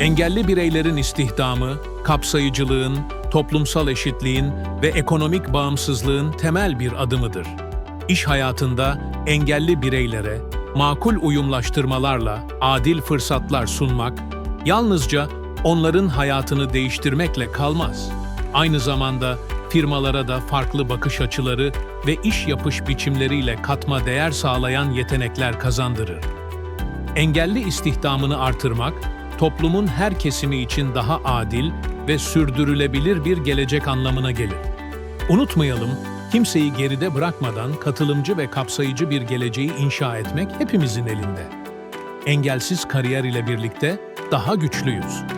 Engelli bireylerin istihdamı, kapsayıcılığın, toplumsal eşitliğin ve ekonomik bağımsızlığın temel bir adımıdır. İş hayatında engelli bireylere makul uyumlaştırmalarla adil fırsatlar sunmak, yalnızca onların hayatını değiştirmekle kalmaz. Aynı zamanda firmalara da farklı bakış açıları ve iş yapış biçimleriyle katma değer sağlayan yetenekler kazandırır. Engelli istihdamını artırmak, toplumun her kesimi için daha adil ve sürdürülebilir bir gelecek anlamına gelir. Unutmayalım, kimseyi geride bırakmadan katılımcı ve kapsayıcı bir geleceği inşa etmek hepimizin elinde. Engelsiz kariyer ile birlikte daha güçlüyüz.